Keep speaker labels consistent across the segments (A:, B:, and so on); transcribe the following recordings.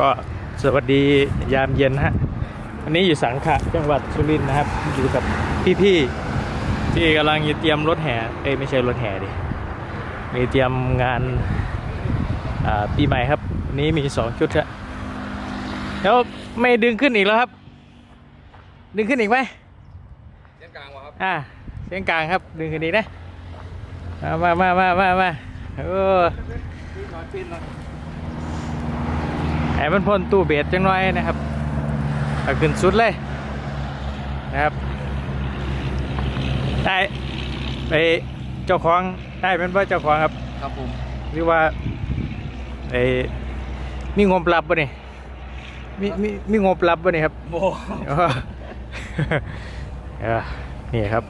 A: ก็สวัสดียามเย็นฮะวันนี้อยู่สังขะจังหวัดสุรินทร์นะครับ อยู่กับพี่ๆที่กำลังจะเตรียมรถแห่เอ้ยไม่ใช่รถแห่ดิมีเตรียมงานอ่าปีใหม่ครับวันนี้มีสองชุดฮะแล้วไม่ดึงขึ้นอีกแล้วครับ ดึงขึ้นอีกไหม
B: เส้นกลางวะครับ
A: อ่าเส้นกลางครับ ดึงขึ้นอีกนะมามามามามาโอ้
B: พี่นอนปีนนอน
A: แอบมันพ่นตู้เบสจังน้อยนะครับเอาขึ้นสุดเลยนะครับได้ไปเจ้าของได้เป็นว่าเจ้าของครับ
B: ครับผม
A: หรือว่าไอ้มีงบรับป่ะนี่มีมีมีงบรับป่ะนี่ครับ
B: โบ
A: เออเออนี่ครับ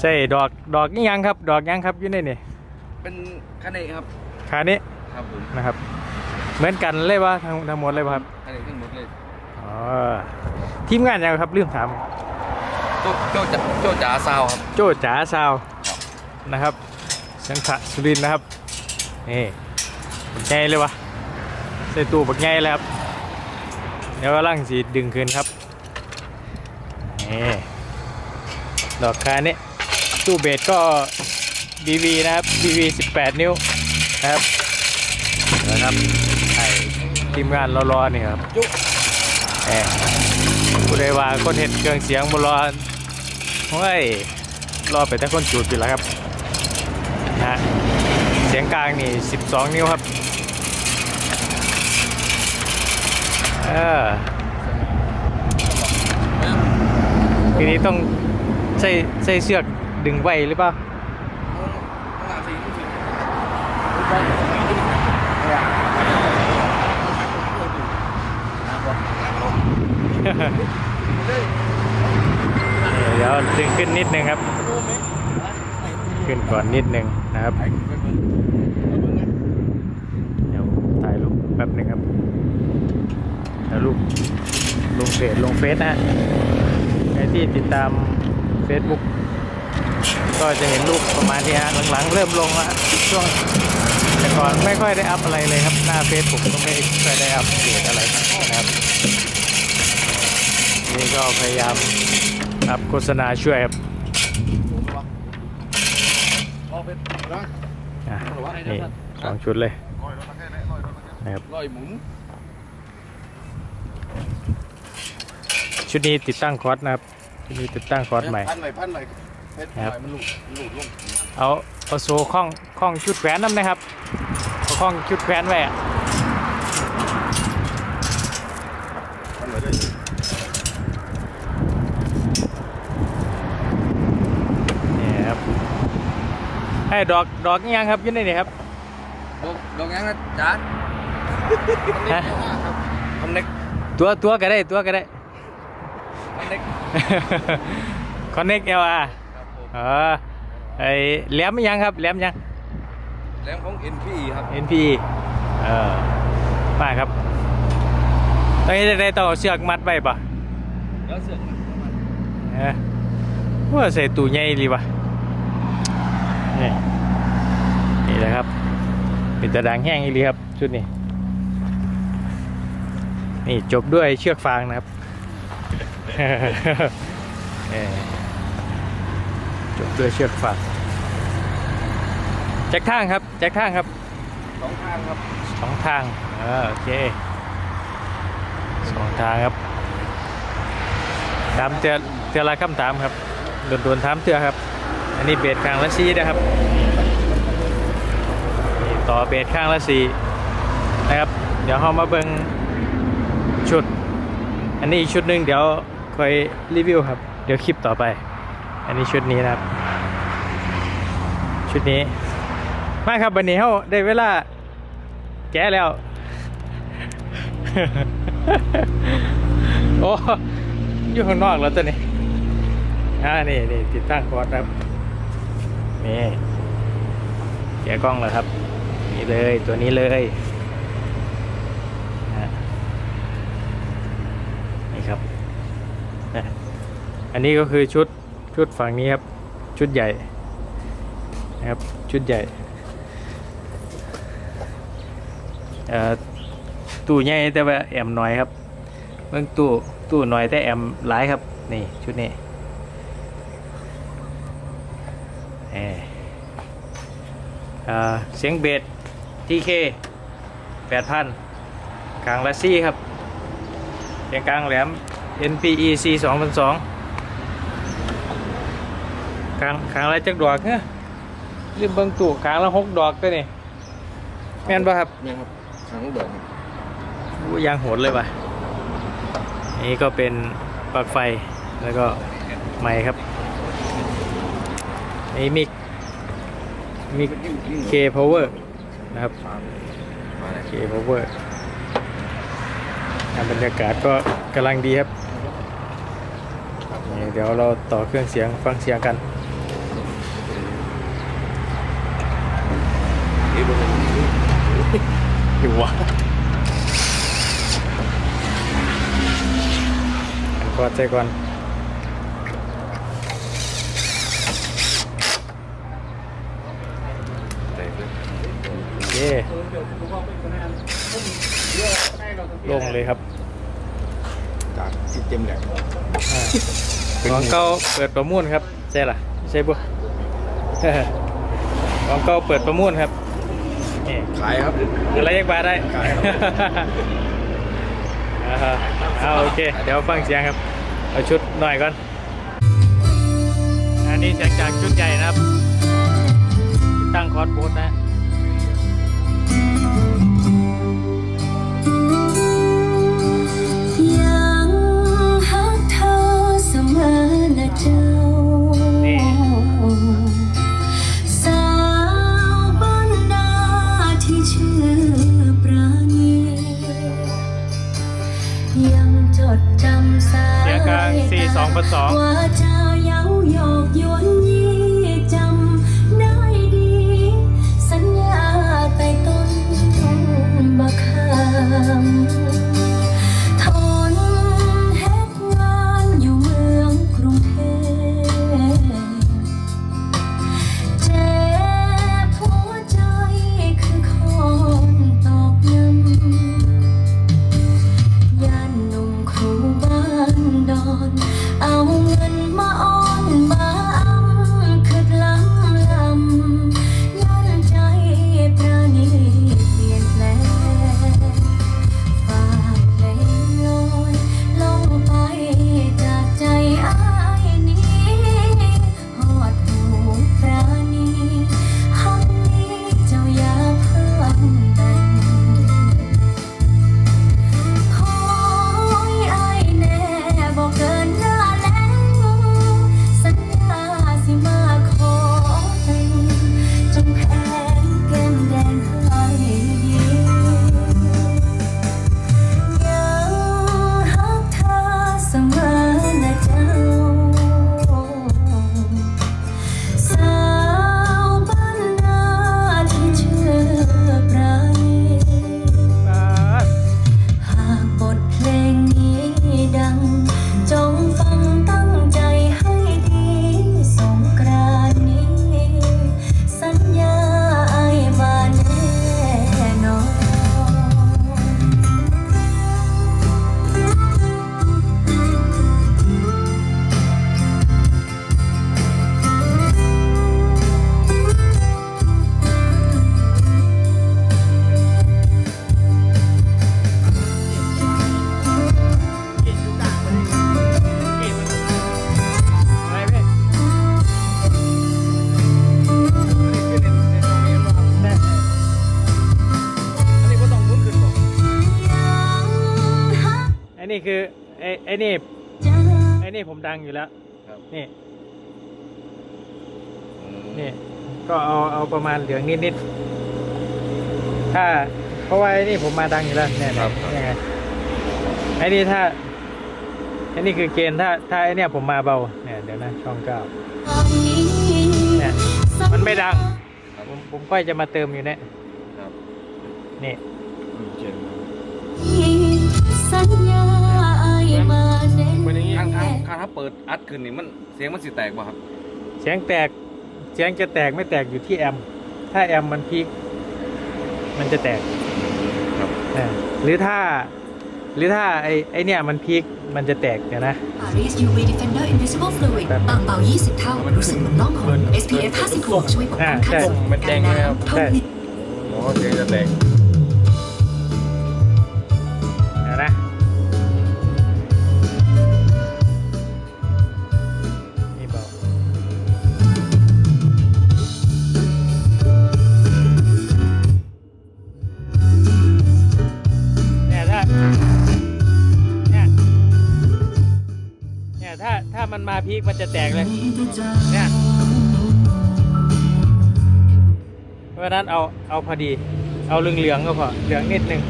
A: ใส่ดอกดอกนี่ยังครับ ดอกยังครับอยู่ในนี่
B: เป็นคันเอกครับ
A: ขานี้
B: ครับผม
A: นะครับ เหมือนกันเลยว่าทั้งทั้งหมดเลยป่ะครับ
B: คันเอกทั้งหมดเลย
A: อ๋อทีมงานยังครับลืมถาม
B: โจโจจ๋าโจจ๋าซาวครับ
A: โจ้จ๋าซาวนะครับสังขะสุรินทร์นะครับนี่บักใหญ่เลยวะใส่ตู้บักใหญ่แล้วครับเดี๋ยวกำลังสีดึงคืนครับนี่ดอกคานี้ตู้เบสก็ BV นะครับ BV 18 นิ้วนะครับนะครับไอ้ ทีมงานรอๆนี่ครับ
B: จุ
A: แหมผู้ใดว่าคนเห็นเครื่องเสียงบรอโอ้ยรอไปแต่คนจูดอยู่แล้วครับนะฮะเสียงกลางนี่ 12 นิ้วครับเออทีนี้ต้องใส่ใส่เสือกดึงไว้หรือเปล่า
B: ข้างหลังสี่สี่
A: เดี๋ยวดึงขึ้นนิดนึงครับ ขึ้นก่อนนิดนึงนะครับเดี๋ยวถ่ายรูปแป๊บหนึงครับถ่ายรูปลงเฟซลงเฟซนะใครที่ติดตาม Facebook ก็จะเห็นรูปประมาณที่ฮะหลังๆเริ่มลงแล้วฮะช่วงแต่ก่อนไม่ค่อยได้อัพอะไรเลยครับ หน้าเฟซผมก็ไม่ค่อยได้อัพเดตอะไรนะครับ นี่ก็พยายามอัพโฆษณาช่วยครับ
B: อะ
A: นี่สองชุดเลยนะครับชุดนี้ติดตั้งคอร์สนะครับชุดนี้ติดตั้งคอร์สใหม่
B: พันใหม่พันใหม่เพชร
A: ครับ
B: มันหลุดหลุดลง
A: เอาเอาโซ่ข้องข้องชุดแขวนน้ำนะครับเอาข้องชุดแขวนไว้อะ
B: พันใหม่เลย
A: นี่ครับให้ ดอกดอกนี่ยังครับอยืนในนี่ครับ
B: ดอกดอกยังนะจ๋า
A: ฮะ
B: คำเน็ก
A: ตัวตัวก็ได้ตัวก็ได้
B: คำเน็ก
A: คอนเน็กเอลอา
B: ครับผม
A: เออไอแหลมยังครับแหลมยัง
B: แหลมของ NPE ครับ
A: NP เออมาครับตอนนี้ได้ต้องเอาเชือกมัดไว้ปะ
B: แล้วเสือกมัน
A: เออว่าใส่ตู้ใหญ่ดีวะนี่ นี่แหละครับ เป็นตะดังแห้งอีหลีครับ ชุดนี้ นี่จบด้วยเชือกฟางนะครับเออจบด้วยเชือกฟางแจ็คข้างครับแจ็คข้างครับ
B: สองทางครับ
A: สองทางเออโอเคสองทางครับถามเตือเตือละคำถามครับโดนโดนๆถามเตือครับ อันนี้เบสข้างละสีนะครับนี่ ต่อเบสข้างละสีนะครับ เดี๋ยวเรามาเบิ่งชุด อันนี้อีกชุดหนึ่งเดี๋ยวค่อยรีวิวครับ เดี๋ยวคลิปต่อไป อันนี้ชุดนี้นะครับ ชุดนี้ มาครับวันนี้เราได้เวลาแก้แล้ว โอ้อยู่ข้างนอกแล้วตัวนี้อ่านี่นี่ติดตั้งคอร์ดครับ นี่แกะกล้องแล้วครับ นี่เลยตัวนี้เลยอะนี่ครับอันนี้ก็คือชุดชุดฝั่งนี้ครับ ชุดใหญ่นะครับชุดใหญ่
C: ตู้ใหญ่แต่ว่าแอมน้อยครับเบิ่งตู้ตู้น้อยแต่แอมหลายครับนี่ชุดนี้เอออ่าเสี ยงเบส TK 8,000กลางละซี่ครับเสียงกลางแหลม NPE C 2002กลางกลางละจักดอกเฮ้ยลืมเบิ่งตู้กลางละหกดอกตัวนี่แม่นป่ะครับ
D: ยังครับครั้งเดิม
C: อู้ยางโหดเลยป่ะนี่ก็เป็นปลั๊กไฟแล้วก็ไม้ครับนี่มิกมิก K power นะครับ
D: มาเลย
C: K power งานบรรยากาศก็กำลังดีครับนี่เดี๋ยวเราต่อเครื่องเสียงฟังเสียงกัน
D: นี่ดูเลย
C: อยู่วะกอดใจก่อน
D: แต่คือ
C: โอ เคลงเลยครับ
D: จากซิสเต็มแหลก
C: อ่าของเก่าเปิดประมูลครับใช่ล่ะใช่ปุ๊ของเก่าเปิดประมูลครับนี่
D: ขายครับ
C: อะไรยังบาทได้
D: ขายครับ
C: อ่าฮะเอาโอเค เดี๋ยวฟังเสียงครับ เอาชุดหน่อยก่อน อันนี้เสียงจากชุดใหญ่นะครับ ตั้งคอร์สโบสนะ
A: นี่คือไอ้ไอ้นี่เจ้า
C: ไอ้นี่ผมดังอยู่แล้ว
D: ครับ
C: นี่นี่ก็เอาเอาประมาณเหลืองนิดๆถ้า เพราะว่าไอ้นี่ผมมาดังอยู่แล้วเนี่ย
D: ครับ
C: ยังไงไอ้นี่ถ้าไอ้นี่คือเกณฑ์ถ้าถ้าไอ้เนี่ยผมมาเบาเนี่ยเดี๋ยวนะช่องเก้าเนี่ยมันไม่ดัง
D: ครับ
C: ผมผมค่อยจะมาเติมอยู่เนี่ย
D: ครับ
C: นี่
D: ถ้าเปิดอัดขึ้นนี่มันเสียงมันสิแตกป่ะครับ
C: เสียงแตกเสียงจะแตกไม่แตกอยู่ที่แอมป์ถ้าแอมป์มันพีคมันจะแตก
D: ครับ
C: อ
A: เออหรือถ้า หรือถ้าไอไอเนี่ยมันพีคมันจะแตกเดี๋ยวนะ
E: Paris UV Defender Invisible Fluid บางเบา 20 เท่า รู้สึกเหมือนล่องหน SPF 50บวกช่วยปกป้องขั้นสูงกันน้ำทนนิด
B: อ๋อเสียงจะแตก
A: มันมาพีคมันจะแตกเลย เนี่ยเพราะฉะนั้นเอาเอาพอดี เอาเหลืองๆก็พอเหลืองนิดนึง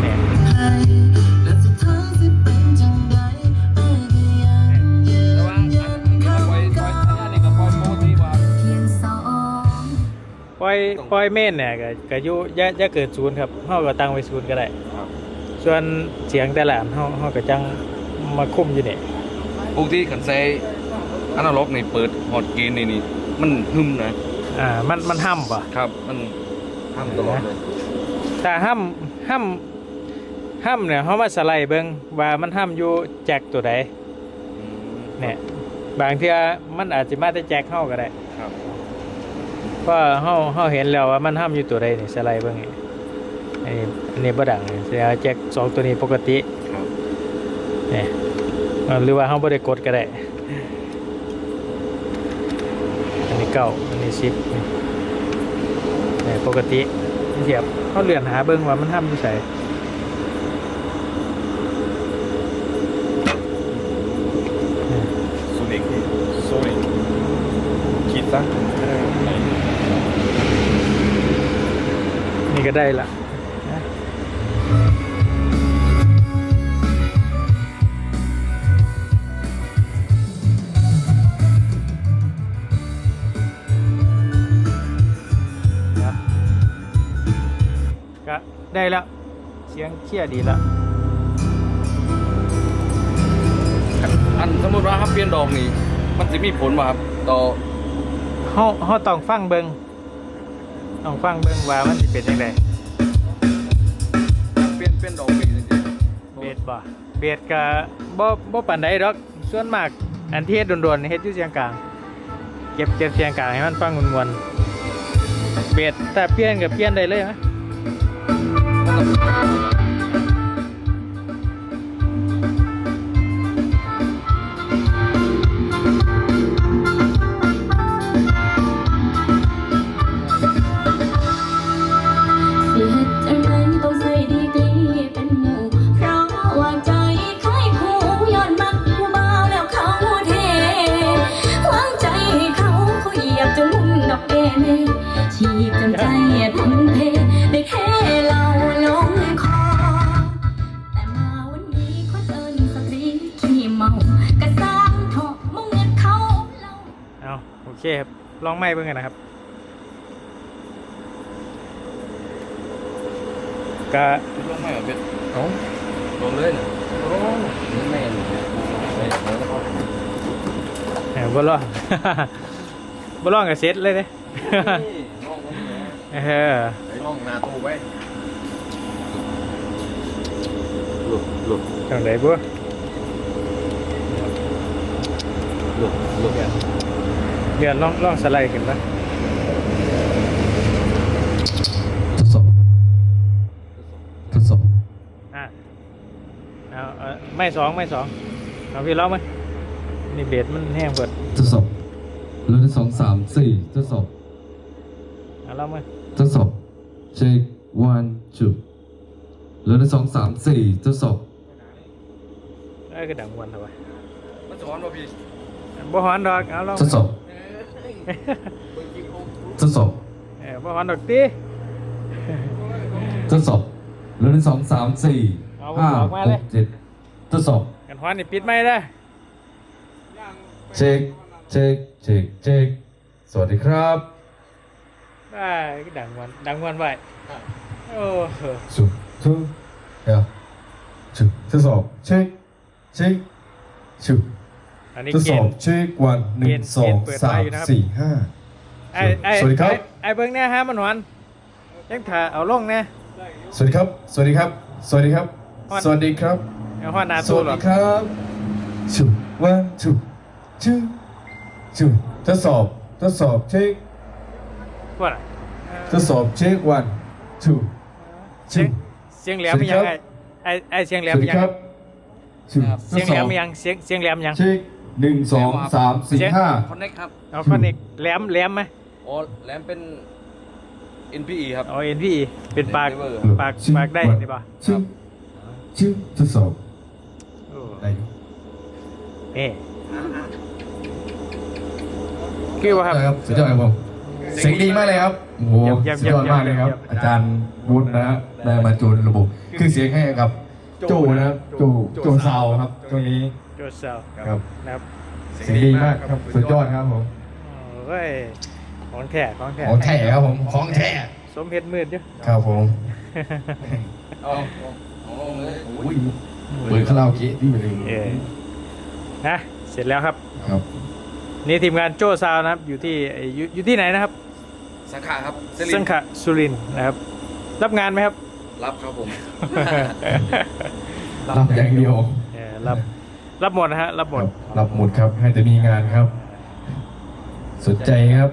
A: เนี่ย
B: ระวังอันปล่อยปล่อยอันนี้ก็ปล่อยโมทีว่า
D: เพียงสอง
A: ปล่อยปล่อยเม่นเนี่ยก็ก็อยู่อย่าอย่าเกิดศูนย์ครับเฮาก็ตั้งไว้ศูนย์ก็ได้
B: ครับ
A: ส่วนเสียงแต่ละอันเฮาเฮาก็จังมาคุมอยู่นี่
B: ปกติขันใส่อนาล็อกนี่เปิดฮอตเกนนี่นี่มันหึมนะ
A: อ่ามันมันห้ำป่ะ
B: ครับ มันห้ามตลอดเลย
A: ถ้าห้ำห้ำห้ำเนี่ยเฮามาสไลด์เบิ่งว่ามันห้ำอยู่แจ็คตัวใด
B: อืม
A: เนี่ยบางเทื่อมันอาจสิมาแต่แจ็คเฮาก็ได้
B: ครับ
A: เพราะเฮาเฮาเห็นแล้วว่ามันห้ำอยู่ตัวใดนี่สไลด์เบิ่งนี่ อันนี้อันนี้บ่ดังนี่แสดงว่าแจ็คสองตัวนี้ปกติ
B: ครับ
A: เนี่ยเอ่อหรือว่าเขาบริกดก็ได้ อันนี้เก้าอันนี้สิบนี่เนี่ยปกติเทียบเขาเลื่อนหาเบิ้งว่ามันห้ามอยู่ใส่
B: โซนิกโซนิกคิดซะ
A: นี่ก็ได้ละนะ เสียงเชี่ยดีแล้ว
B: อันสมมติว่าครับเปลี่ยนดอกนี่มันจะมีผลป่ะครับต่อ
A: เฮาเฮาต้องฟังเบิงต้องฟังเบิงว่ามันสิเป็นยังไง
B: เปลี่ยนเปลี่ยนดอกนี่จริง
A: เบสบ่เบสก็บ่บ่ปานใดดอกส่วนมากอันที่เฮ็ดโดนๆนี่เฮ็ดอยู่เสียงกลาง เก็บเก็บเสียงกลางให้มันฟังมวนๆเบสแต่เปลี่ยนก็เปลี่ยนได้เลยนะ
D: เเอา
A: โอเคครับ ลองไม้เบิ่งกันนะครับก็
B: ลงไม่เหรอเบ็ดเอ้าลงเลยนะโอ้นี่ไม่เห็นไม่เห็นแล้วก็
A: แหมบ่ลองบ่ลองก็เสร็จเลยเด้
B: ลองลงเลย
A: เออ
B: ไอ้ลองหน้าตู้ไว้หลุดหลุด
A: จังไดบ่
B: หลุดหลุดเนี่ย
A: เดือนลองลองสไลด์ขึ้นปะ
B: ทดสอบทดสอบ
A: อะเอาเอาไม่สองไม่สองเอาพี่ลองมั้ยนี่เบสมันแห้งเบิด
F: ทดสอบรุ่นที่สองสามสี่ทดสอบ
A: เอาลองมั้ย
F: ทดสอบเช็ค one two รุ่นที่สองสามสี่ทดสอบ
A: เอ้ยก็ดังมวนเถอะวะ
B: มันสอนป่ะพี่
A: บ่ฮอนดอกเอาลอง
F: ทดสอบ ทดสอบ
A: เออบ่ฮอนดอกติ
F: ทดสอบรุ่นที่สองสามสี่
A: เอา
F: ห้า
A: ออกมา
F: ห
A: เลย
F: กเจ็ดทดสอบ
A: กันฮอนนี่ปิดไม่ได้
F: เช็คเช็คเช็คเช็คสวัสดีครับ
A: ได้ก็ดังมวนดังมวนไว้โอ้โห
F: สุทุเดี๋ยวชุทดสอบเช็คเช็คชุ
A: อันนี้
F: ทด
A: เก
F: สอ
A: ณ
F: บ
A: ฑ์
F: เช็ควันหนึ่
A: เก
F: ง
A: ณฑ์
F: สอง
A: เปิดไฟ
F: สาม
A: อยู่นะครับ
F: สี่ห้า
A: ไอ้ไอ้
G: สวัสดีครับ
A: ไอ้ไอ้เบิ้งเนี่ยฮะมันหวานยังถ่าเอาลงเนี่ย
G: สวัสดีครับ สวัสดีครับ สวัสดีครับ
A: วัน
G: สวัสดีครับ
A: เอาหัวหน้า
G: ส
A: ตู้
G: วัส
A: หรอ
G: ดีครับชูวันชูชูชูทดสอบทดสอบเช็ค
A: พวกน่ะ
G: ทดสอบเช็ควันชู
A: เสี
G: ชู
A: ยงเสียงแหลมมียังไงไอ้ไอ้เสียงแหล
G: ส
A: ม
G: วัส
A: มี
G: ดี
A: ยัง
G: ครับชูท
A: เสี
G: ด
A: ยง
G: ส
A: แหล
G: อ
A: ม
G: บ
A: มียังเสียงเสียงแหลมยัง
G: เช็ค หนึ่งสองสามสี่ห้า
B: คอนเน็กครับ
A: เอาคอนเนกแหลมแหลมไหม
B: อ๋อแหลมเป็น NPE ครับ
A: เอาเอ็นพี่เป็นปาก
B: Endeavor
A: ปากปากได้ดีป่ะ
G: ชื่อชื่อทดสอบ
A: โอ้
G: ได้อยู่
A: เอ๊คือว่าครับ
G: ครับ สุดยอดครับผมเสียงดีมากเลยครับโอ้โห
A: เยี่ยม
G: สุดยอด
A: เยี่ยม
G: มากเลยครับ
A: เยี่ยม
G: อาจารย์วุฒินะฮะได้มาจูนระบบคือเสียงให้กับโจนะครับโจโจซาวครับตรงนี้
A: โจเซล
G: ครับ
A: นะครับ
G: เสียงดีมากครับสุดยอดครับผม
A: โอ้ยของแท้ของแท้
G: ของแท้ครับผมของแท้
A: สมเพชรมืดอยู่
G: ครับผม
B: เอาเอาเอาลงเลย
G: อุ้ยเปิดคาราโอเกะที่อยู่เลย
A: เออนะเสร็จแล้วครับ
G: ครับ
A: นี่ทีมงานโจ้ซาวนะครับ อยู่ที่อยู่อยู่ที่ไหนนะครับ
B: สังขาครับเซลิน
A: สังขะสุรินทร์นะครับ รับงานไหมครับ
B: รับครับผม
G: รับอย่างเดียว
A: เออรับ รับหมดนะฮะรับหมด
G: รับรับหมดครับให้แต่มีงานครับ สนใจครับ